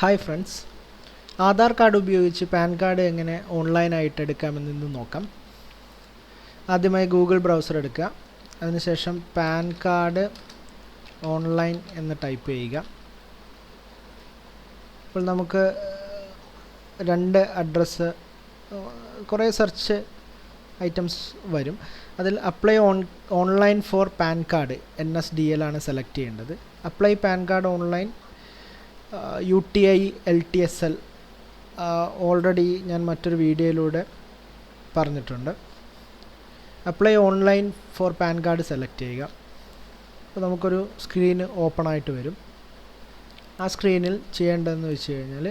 Hi friends Aadhaar card ഉപയോഗിച്ച് PAN card എങ്ങനെ ഓൺലൈനായിട്ട് എടുക്കാമെന്ന് ഇന്ന് നോക്കാം. ആദ്യമായി ഗൂഗിൾ ബ്രൗസർ എടുക്കുക. അതിനുശേഷം പാൻ കാർഡ് ഓൺലൈൻ എന്ന് ടൈപ്പ് ചെയ്യുക. അപ്പോൾ നമുക്ക് രണ്ട് അഡ്രസ്സ് കുറേ സെർച്ച് ഐറ്റംസ് വരും. അതിൽ apply on online for PAN card N S D L ആണ് സെലക്ട് ചെയ്യേണ്ടത്. Apply PAN card online U T I L T S L already ഞാൻ മറ്റൊരു വീഡിയോയിലൂടെ പറഞ്ഞിട്ടുണ്ട്. Apply online for PAN card select ചെയ്യുക. അപ്പോൾ നമുക്കൊരു സ്ക്രീൻ ഓപ്പൺ ആയിട്ട് വരും. ആ സ്ക്രീനിൽ ചെയ്യേണ്ടതെന്ന് വെച്ച് കഴിഞ്ഞാൽ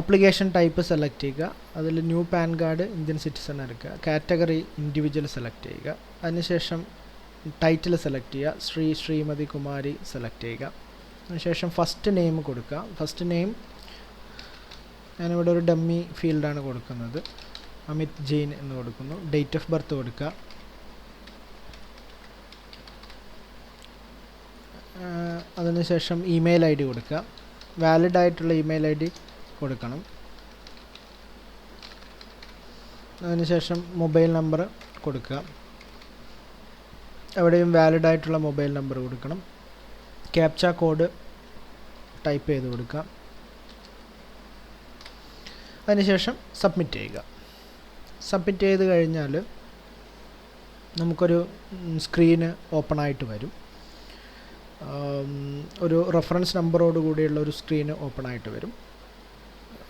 അപ്ലിക്കേഷൻ ടൈപ്പ് സെലക്ട് ചെയ്യുക. അതിൽ new PAN card Indian citizen എടുക്കുക. കാറ്റഗറി ഇൻഡിവിജ്വൽ സെലക്ട് ചെയ്യുക. അതിനുശേഷം ടൈറ്റിൽ സെലക്ട് ചെയ്യുക. ശ്രീ ശ്രീമതി കുമാരി സെലക്ട് ചെയ്യുക. അതിനുശേഷം ഫസ്റ്റ് നെയിം കൊടുക്കുക. ഫസ്റ്റ് നെയിം ഞാനിവിടെ ഒരു ഡമ്മി ഫീൽഡാണ് കൊടുക്കുന്നത്. അമിത് ജെയിൻ എന്ന് കൊടുക്കുന്നു. ഡേറ്റ് ഓഫ് ബർത്ത് കൊടുക്കുക. അതിനുശേഷം ഇമെയിൽ ഐ ഡി കൊടുക്കുക. വാലിഡ് ആയിട്ടുള്ള ഇമെയിൽ ഐ ഡി കൊടുക്കണം. അതിനുശേഷം മൊബൈൽ നമ്പർ കൊടുക്കുക. എവിടെയും വാലിഡ് ആയിട്ടുള്ള മൊബൈൽ നമ്പർ കൊടുക്കണം. ക്യാപ്ച കോഡ് ടൈപ്പ് ചെയ്ത് കൊടുക്കുക. അതിനുശേഷം സബ്മിറ്റ് ചെയ്യുക. സബ്മിറ്റ് ചെയ്ത് കഴിഞ്ഞാൽ നമുക്കൊരു സ്ക്രീന് ഓപ്പൺ ആയിട്ട് വരും. ഒരു റെഫറൻസ് നമ്പറോട് കൂടിയുള്ള ഒരു സ്ക്രീന് ഓപ്പൺ ആയിട്ട് വരും.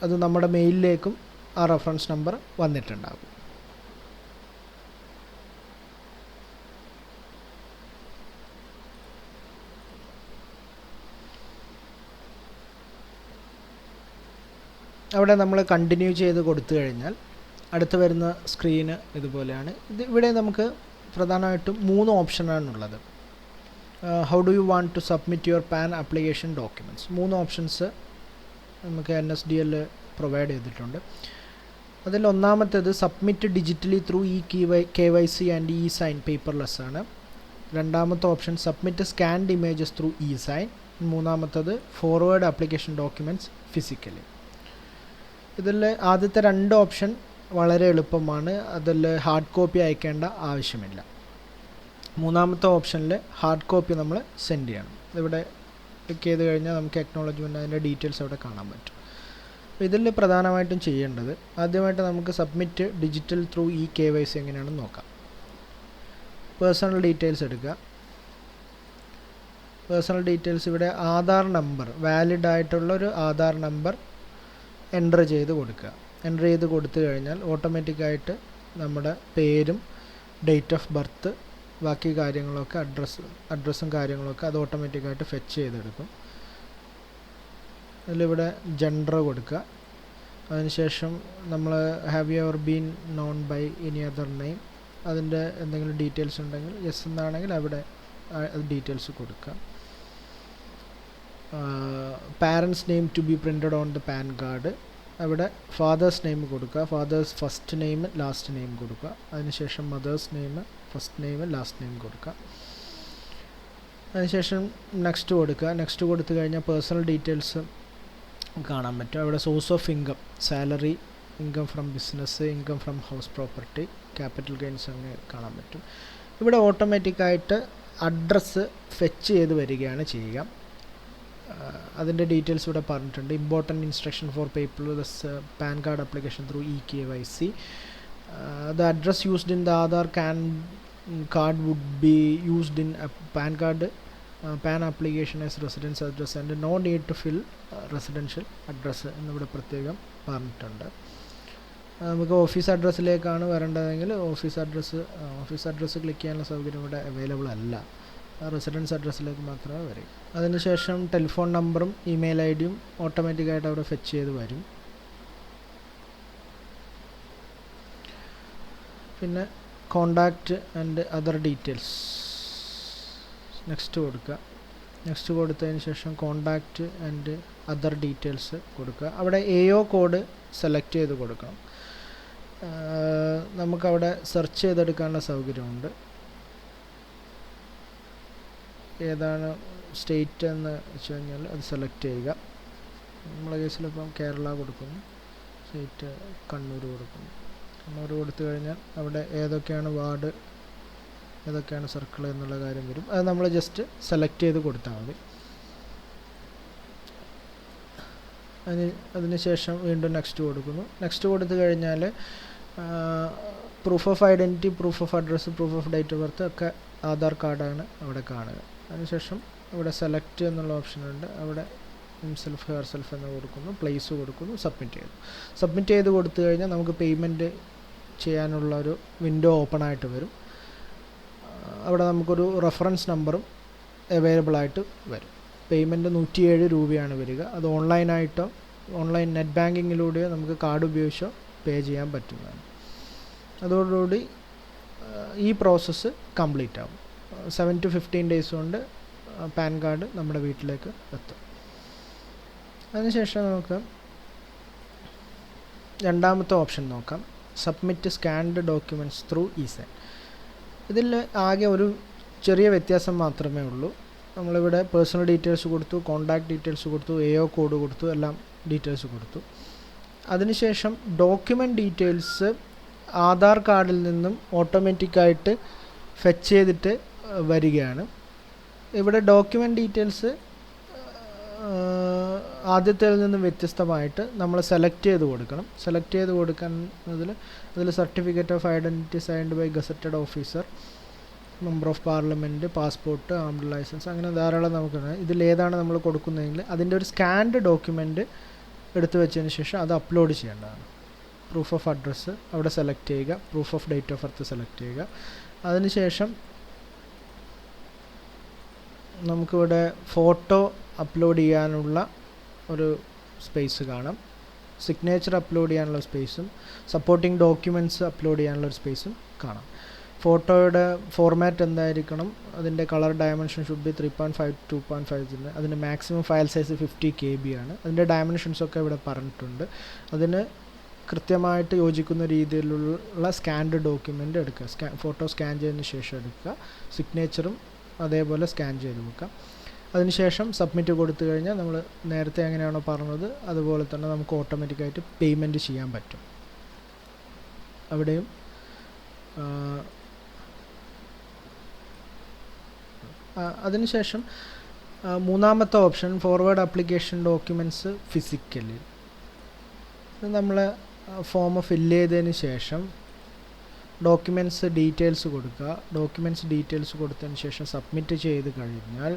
അത് നമ്മുടെ മെയിലിലേക്കും ആ റെഫറൻസ് നമ്പർ വന്നിട്ടുണ്ടാകും. അവിടെ നമ്മൾ കണ്ടിന്യൂ ചെയ്ത് കൊടുത്തു കഴിഞ്ഞാൽ അടുത്ത് വരുന്ന സ്ക്രീന് ഇതുപോലെയാണ്. ഇത് ഇവിടെ നമുക്ക് പ്രധാനമായിട്ടും മൂന്ന് ഓപ്ഷനാണുള്ളത് how do you want to submit your PAN application documents മൂന്ന് ഓപ്ഷൻസ് നമുക്ക് N S D L provide ചെയ്തിട്ടുണ്ട്. അതിൽ ഒന്നാമത്തേത് submit digitally through e Ki Y K Y C and e sign paperless ആണ്. രണ്ടാമത്തെ option submit scanned images through e sign മൂന്നാമത്തത് forward application documents physically ഇതിൽ ആദ്യത്തെ രണ്ട് ഓപ്ഷൻ വളരെ എളുപ്പമാണ്. അതിൽ ഹാർഡ് കോപ്പി അയക്കേണ്ട ആവശ്യമില്ല. മൂന്നാമത്തെ ഓപ്ഷനിൽ ഹാർഡ് കോപ്പി നമ്മൾ സെൻഡ് ചെയ്യണം. ഇവിടെ ക്ലിക്ക് ചെയ്ത് കഴിഞ്ഞാൽ നമുക്ക് അക്നോളജ്മെന്റ് അതിന്റെ ഡീറ്റെയിൽസ് അവിടെ കാണാൻ പറ്റും. ഇതിൽ പ്രധാനമായിട്ടും ചെയ്യേണ്ടത് ആദ്യമായിട്ട് നമുക്ക് submit digital through e K Y C എങ്ങനെയാണെന്ന് നോക്കാം. പേഴ്സണൽ ഡീറ്റെയിൽസ് എടുക്കുക. പേഴ്സണൽ ഡീറ്റെയിൽസ് ഇവിടെ ആധാർ നമ്പർ വാലിഡ് ആയിട്ടുള്ള ഒരു ആധാർ നമ്പർ എന്റർ ചെയ്ത് കൊടുക്കുക. എന്റർ ചെയ്ത് കൊടുത്തു കഴിഞ്ഞാൽ ഓട്ടോമാറ്റിക്കായിട്ട് നമ്മുടെ പേരും ഡേറ്റ് ഓഫ് ബർത്ത് ബാക്കി കാര്യങ്ങളൊക്കെ അഡ്രസ്സ് അഡ്രസ്സും കാര്യങ്ങളൊക്കെ അത് ഓട്ടോമാറ്റിക്കായിട്ട് ഫെച്ച് ചെയ്തെടുക്കും. അതിലിവിടെ ജെൻഡർ കൊടുക്കുക. അതിനുശേഷം നമ്മൾ have you ever been known by any other name അതിന്റെ എന്തെങ്കിലും ഡീറ്റെയിൽസ് ഉണ്ടെങ്കിൽ യെസ് എന്നാണെങ്കിൽ അവിടെ ഡീറ്റെയിൽസ് കൊടുക്കുക. Parents name to be printed on the PAN card അവിടെ ഫാദേഴ്സ് നെയിം കൊടുക്കുക. Father's first name last name കൊടുക്കുക. അതിനുശേഷം mother's name first name last name കൊടുക്കുക. അതിനുശേഷം നെക്സ്റ്റ് കൊടുക്കുക. നെക്സ്റ്റ് കൊടുത്തു കഴിഞ്ഞാൽ പേഴ്സണൽ ഡീറ്റെയിൽസ് കാണാൻ പറ്റും. അവിടെ source of income salary income from business income from house property capital gains അങ്ങനെ കാണാൻ പറ്റും. ഇവിടെ ഓട്ടോമാറ്റിക്കായിട്ട് അഡ്രസ്സ് ഫെച്ച് ചെയ്ത് വരികയാണ് ചെയ്യുക. അതിന്റെ ഡീറ്റെയിൽസ് ഇവിടെ പറഞ്ഞിട്ടുണ്ട്. Important instruction for paperless PAN card application through e K Y C the address used in the Aadhaar can card would be used in PAN card PAN application as residence address and no need to fill residential address എന്നിവിടെ പ്രത്യേകം പറഞ്ഞിട്ടുണ്ട്. നമുക്ക് office അഡ്രസ്സിലേക്കാണ് വരേണ്ടതെങ്കിൽ office address office address click ചെയ്യാനുള്ള സൗകര്യം ഇവിടെ available അല്ല. Residence അഡ്രസ്സിലേക്ക് മാത്രമേ വരൂ. അതിനുശേഷം ടെലിഫോൺ നമ്പറും ഇമെയിൽ ഐ ഡിയും ഓട്ടോമാറ്റിക്കായിട്ട് അവിടെ ഫെച്ച് ചെയ്ത് വരും. പിന്നെ contact and other details next കൊടുക്കുക. നെക്സ്റ്റ് കൊടുത്തതിന് ശേഷം കോണ്ടാക്റ്റ് ആൻഡ് അതർ ഡീറ്റെയിൽസ് കൊടുക്കുക. അവിടെ എ ഒ കോഡ് സെലക്ട് ചെയ്ത് കൊടുക്കണം. നമുക്കവിടെ സെർച്ച് ചെയ്തെടുക്കാനുള്ള സൗകര്യമുണ്ട്. ഏതാണ് സ്റ്റേറ്റ് എന്ന് വെച്ച് കഴിഞ്ഞാൽ അത് സെലക്ട് ചെയ്യുക. നമ്മളെ കേസിലിപ്പം കേരള കൊടുക്കുന്നു സ്റ്റേറ്റ് കണ്ണൂർ കൊടുക്കുന്നു. കണ്ണൂർ കൊടുത്തു കഴിഞ്ഞാൽ അവിടെ ഏതൊക്കെയാണ് വാർഡ് ഏതൊക്കെയാണ് സർക്കിൾ എന്നുള്ള കാര്യം വരും. അത് നമ്മൾ ജസ്റ്റ് സെലക്ട് ചെയ്ത് കൊടുത്താൽ മതി. അതിന് അതിന് ശേഷം വീണ്ടും നെക്സ്റ്റ് കൊടുക്കുന്നു. നെക്സ്റ്റ് കൊടുത്തു കഴിഞ്ഞാൽ proof of identity proof of address proof of date of birth ഒക്കെ ആധാർ കാർഡാണ് അവിടെ കാണുക. അതിനുശേഷം ഇവിടെ സെലക്ട് എന്നുള്ള ഓപ്ഷനുണ്ട് അവിടെ ഹിംസെൽഫ് ഹെയർ സെൽഫ് എന്ന് കൊടുക്കുന്നു. പ്ലേസ് കൊടുക്കുന്നു. സബ്മിറ്റ് ചെയ്തു. സബ്മിറ്റ് ചെയ്ത് കൊടുത്തു കഴിഞ്ഞാൽ നമുക്ക് പേയ്മെന്റ് ചെയ്യാനുള്ള ഒരു വിൻഡോ ഓപ്പൺ ആയിട്ട് വരും. അവിടെ നമുക്കൊരു റെഫറൻസ് നമ്പറും അവൈലബിൾ ആയിട്ട് വരും. പേയ്മെന്റ് നൂറ്റിയേഴ് രൂപയാണ് വരിക. അത് ഓൺലൈനായിട്ടോ ഓൺലൈൻ നെറ്റ് ബാങ്കിങ്ങിലൂടെയോ നമുക്ക് കാർഡ് ഉപയോഗിച്ചോ പേ ചെയ്യാൻ പറ്റുന്നതാണ്. അതോടുകൂടി ഈ പ്രോസസ്സ് കംപ്ലീറ്റ് ആവും. സെവൻ ടു ഫിഫ്റ്റീൻ ഡേയ്സ് കൊണ്ട് പാൻ കാർഡ് നമ്മുടെ വീട്ടിലേക്ക് എത്തും. അതിനുശേഷം നമുക്ക് രണ്ടാമത്തെ ഓപ്ഷൻ നോക്കാം. Submit scanned documents through e sign ഇതിൽ ആകെ ഒരു ചെറിയ വ്യത്യാസം മാത്രമേ ഉള്ളൂ. നമ്മളിവിടെ പേഴ്സണൽ ഡീറ്റെയിൽസ് കൊടുത്തു കോൺടാക്ട് ഡീറ്റെയിൽസ് കൊടുത്തു എ ഒ കോഡ് കൊടുത്തു എല്ലാം ഡീറ്റെയിൽസ് കൊടുത്തു. അതിനുശേഷം ഡോക്യുമെന്റ് ഡീറ്റെയിൽസ് ആധാർ കാർഡിൽ നിന്നും ഓട്ടോമാറ്റിക്കായിട്ട് ഫെച്ച് ചെയ്തിട്ട് വരികയാണ്. ഇവിടെ ഡോക്യുമെന്റ് ഡീറ്റെയിൽസ് ആദ്യത്തേതിൽ നിന്ന് വ്യത്യസ്തമായിട്ട് നമ്മൾ സെലക്ട് ചെയ്ത് കൊടുക്കണം. സെലക്ട് ചെയ്ത് കൊടുക്കുന്നതിൽ അതിൽ certificate of identity signed by gazetted officer member of parliament passport armed licence അങ്ങനെ ധാരാളം നമുക്ക് ഇതിലേതാണ് നമ്മൾ കൊടുക്കുന്നതെങ്കിൽ അതിന്റെ ഒരു സ്കാൻഡ് ഡോക്യുമെന്റ് എടുത്തു വെച്ചതിന് ശേഷം അത് അപ്ലോഡ് ചെയ്യേണ്ടതാണ്. പ്രൂഫ് ഓഫ് അഡ്രസ്സ് അവിടെ സെലക്ട് ചെയ്യുക. Proof of date of birth select ചെയ്യുക. അതിനുശേഷം നമുക്കിവിടെ ഫോട്ടോ അപ്ലോഡ് ചെയ്യാനുള്ള ഒരു സ്പേസ് കാണാം. സിഗ്നേച്ചർ അപ്ലോഡ് ചെയ്യാനുള്ള സ്പേസും സപ്പോർട്ടിംഗ് ഡോക്യുമെന്റ്സ് അപ്ലോഡ് ചെയ്യാനുള്ള ഒരു സ്പേസും കാണാം. ഫോട്ടോയുടെ ഫോർമാറ്റ് എന്തായിരിക്കണം? അതിന്റെ colour dimension should be three point five two point five അതിന്റെ maximum file size fifty K B ആണ്. അതിന്റെ ഡയമെൻഷൻസൊക്കെ ഇവിടെ പറഞ്ഞിട്ടുണ്ട്. അതിന് കൃത്യമായിട്ട് യോജിക്കുന്ന രീതിയിലുള്ള സ്കാൻഡ് ഡോക്യുമെന്റ് എടുക്കുക. സ്കാ ഫോട്ടോ സ്കാൻ ചെയ്തതിന് ശേഷം എടുക്കുക. സിഗ്നേച്ചറും അതേപോലെ സ്കാൻ ചെയ്ത് വെക്കാം അതിനുശേഷം സബ്മിറ്റ് കൊടുത്തു കഴിഞ്ഞാൽ നമ്മൾ നേരത്തെ എങ്ങനെയാണോ പറഞ്ഞത് അതുപോലെ തന്നെ നമുക്ക് ഓട്ടോമാറ്റിക്കായിട്ട് പേയ്മെന്റ് ചെയ്യാൻ പറ്റും. അവിടെയും അതിനുശേഷം മൂന്നാമത്തെ option forward application documents physically നമ്മൾ ഫോം ഫില്ല് ചെയ്തതിന് ശേഷം ഡോക്യുമെന്റ്സ് ഡീറ്റെയിൽസ് കൊടുക്കുക. ഡോക്യുമെന്റ്സ് ഡീറ്റെയിൽസ് കൊടുത്തതിന് ശേഷം സബ്മിറ്റ് ചെയ്ത് കഴിഞ്ഞാൽ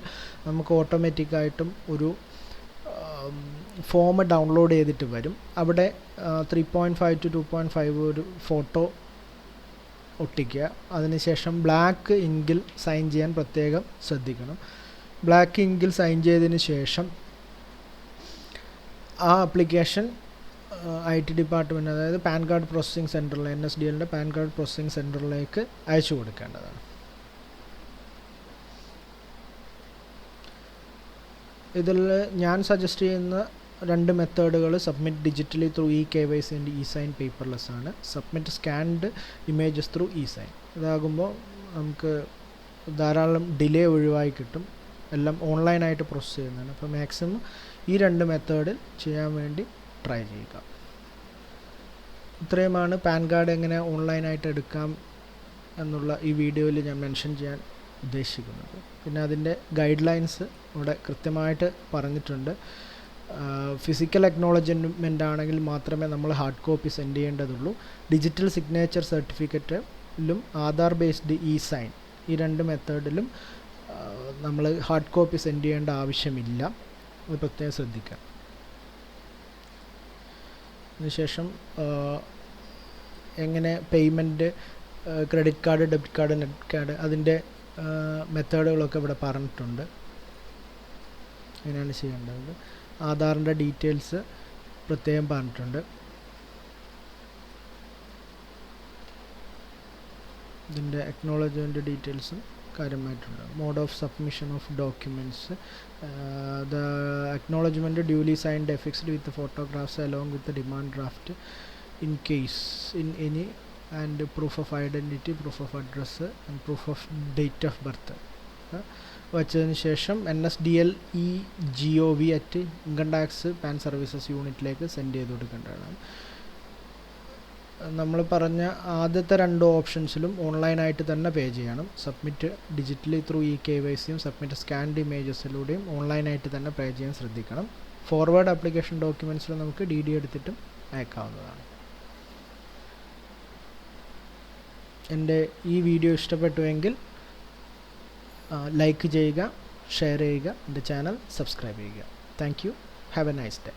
നമുക്ക് ഓട്ടോമാറ്റിക്കായിട്ടും ഒരു ഫോം ഡൗൺലോഡ് ചെയ്തിട്ട് വരും. അവിടെ three point five to two point five ഒരു ഫോട്ടോ ഒട്ടിക്കുക. അതിനുശേഷം ബ്ലാക്ക് ഇങ്കിൽ സൈൻ ചെയ്യാൻ പ്രത്യേകം ശ്രദ്ധിക്കണം. ബ്ലാക്ക് ഇങ്കിൽ സൈൻ ചെയ്തതിന് ശേഷം ആ ആപ്ലിക്കേഷൻ ഐ ടി ഡിപ്പാർട്ട്മെന്റ് അതായത് പാൻ കാർഡ് പ്രോസസ്സിംഗ് സെന്ററിൽ എൻ എസ് ഡി എല്ലിന്റെ പാൻ കാർഡ് പ്രോസസ്സിംഗ് സെന്ററിലേക്ക് അയച്ചു കൊടുക്കേണ്ടതാണ്. ഇതിൽ ഞാൻ സജസ്റ്റ് ചെയ്യുന്ന രണ്ട് മെത്തേഡുകൾ submit digitally through e K Y C and e sign paperless ആണ്. Submit scanned images through e sign ഇതാകുമ്പോൾ നമുക്ക് ധാരാളം ഡിലേ ഒഴിവായി കിട്ടും. എല്ലാം ഓൺലൈനായിട്ട് പ്രോസസ്സ് ചെയ്യുന്നതാണ്. അപ്പോൾ മാക്സിമം ഈ രണ്ട് മെത്തേഡിൽ ചെയ്യാൻ വേണ്ടി ട്രൈ ചെയ്യുക. ഇത്രയുമാണ് പാൻ കാർഡ് എങ്ങനെ ഓൺലൈനായിട്ട് എടുക്കാം എന്നുള്ള ഈ വീഡിയോയിൽ ഞാൻ മെൻഷൻ ചെയ്യാൻ ഉദ്ദേശിക്കുന്നത്. പിന്നെ അതിന്റെ ഗൈഡ് ലൈൻസ് ഇവിടെ കൃത്യമായിട്ട് പറഞ്ഞിട്ടുണ്ട്. ഫിസിക്കൽ അക്നോളജ്മെന്റ് ആണെങ്കിൽ മാത്രമേ നമ്മൾ ഹാർഡ് കോപ്പി സെൻഡ് ചെയ്യേണ്ടതുള്ളൂ. ഡിജിറ്റൽ സിഗ്നേച്ചർ സർട്ടിഫിക്കറ്റിലും ആധാർ ബേസ്ഡ് ഇ സൈൻ ഈ രണ്ട് മെത്തേഡിലും നമ്മൾ ഹാർഡ് കോപ്പി സെൻഡ് ചെയ്യേണ്ട ആവശ്യമില്ല. അത് പ്രത്യേകം ശ്രദ്ധിക്കാം അതിനുശേഷം എങ്ങനെ payment credit card debit card net card അതിന്റെ മെത്തേഡുകളൊക്കെ ഇവിടെ പറഞ്ഞിട്ടുണ്ട്. അങ്ങനെയാണ് ചെയ്യേണ്ടത്. ആധാറിന്റെ ഡീറ്റെയിൽസ് പ്രത്യേകം പറഞ്ഞിട്ടുണ്ട്. ഇതിന്റെ അക്നോളജ്മെന്റ് ഡീറ്റെയിൽസും കാര്യമായിട്ടുണ്ട് mode of submission of documents the acknowledgement duly signed affixed with photographs along with demand draft in case in any and proof of identity proof of address and proof of date of birth വച്ചതിന് ശേഷം N S D L e G O V at income tax PAN services യൂണിറ്റിലേക്ക് send ചെയ്ത് കൊടുക്കേണ്ടതാണ്. നമ്മൾ പറഞ്ഞ ആദ്യത്തെ രണ്ട് ഓപ്ഷൻസിലും ഓൺലൈനായിട്ട് തന്നെ പേ ചെയ്യണം. Submit digitally through e K Y സിയും സബ്മിറ്റ് സ്കാൻഡ് ഇമേജസിലൂടെയും ഓൺലൈനായിട്ട് തന്നെ പേ ചെയ്യാൻ ശ്രദ്ധിക്കണം. ഫോർവേഡ് ആപ്ലിക്കേഷൻ ഡോക്യുമെന്റ്സിൽ നമുക്ക് ഡി ഡി എടുത്തിട്ടും അയക്കാവുന്നതാണ്. എന്റെ ഈ വീഡിയോ ഇഷ്ടപ്പെട്ടുവെങ്കിൽ ലൈക്ക് ചെയ്യുക ഷെയർ ചെയ്യുക എന്റെ ചാനൽ സബ്സ്ക്രൈബ് ചെയ്യുക. Thank you have a nice day